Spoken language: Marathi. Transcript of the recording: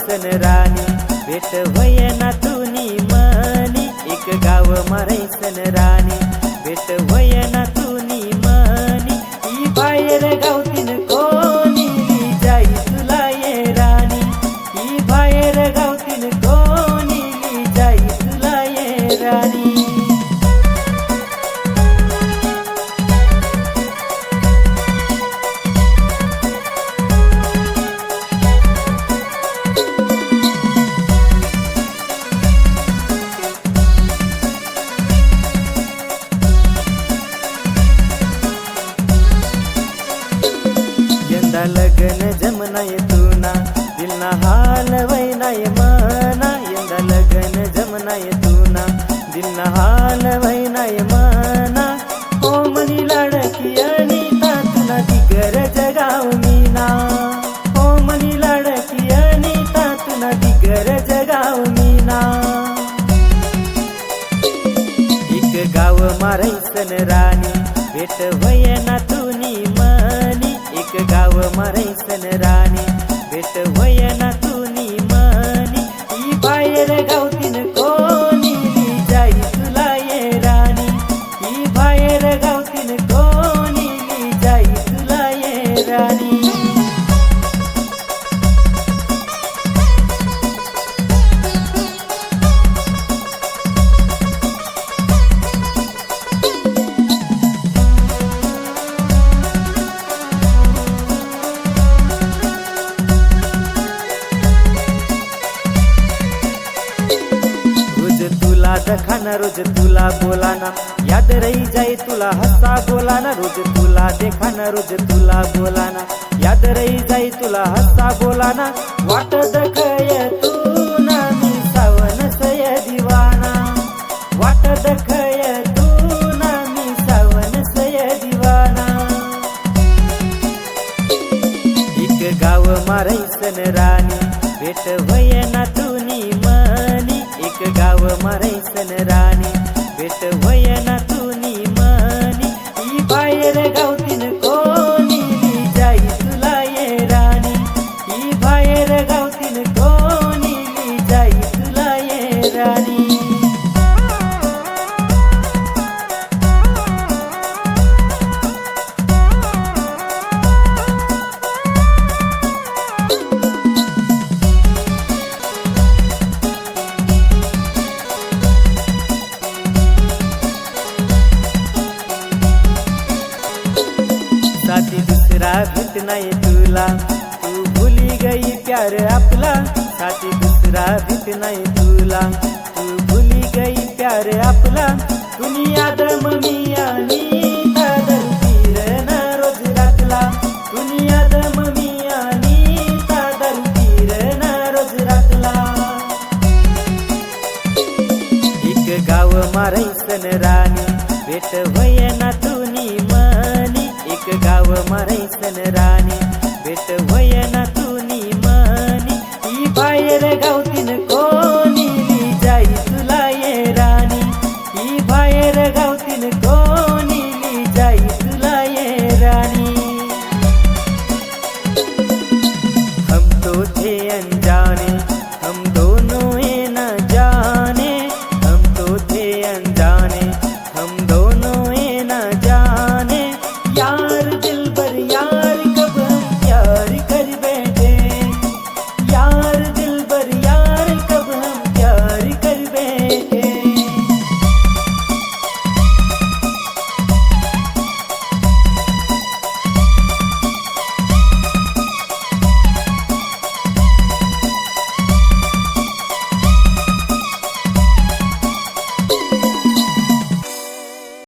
मारायसन राणी भेट वयना तुनी मनी एक गाव मारायसन राणी भेट वयना तुनी मनी ही बाहेर गाव यंदा लगन जमनाय तुना दिलना हाल वैनाय मना यंदा लगन जमनाय तुना दिलना हाल वैनाय मना। ओ मनी लाडकी अनिता तुना दिगर जगाव मीना। ओ मनी लाडकी अनिता तुना दिगर जगाव मीना। एक गाव मारैसन राणी भेट वयनात एक गाव मारायसन राणी भेट होय ना तुनी मनी ही बाहेर गावतीन रोज तुला बोलाना याद रही जाई तुला हसा बोलाना रोज तुला देखाना रोज तुला बोलाना याद रही जाई तुला हसा बोलाना वाट दखय तू ना मी सावन सय दिवाना वाट दखय तू ना मी सावन सय दिवाना. एक गाव मारैसन राणी भेट वय ना तुनी मनी एक गाव मारै भेट नाही तुला. तू भुली गई प्यार आपला. साथी दुसरा भेट नाही तुला. तू भुली गई प्यार आपला. दुनिया दम मी आणि दादर तीर रोज राखला दुनिया दम मी दादर रोज राखला एक गाव मारायसन राणी. भेट होय ना तुनी गाव मारायसन राणी भेट वयना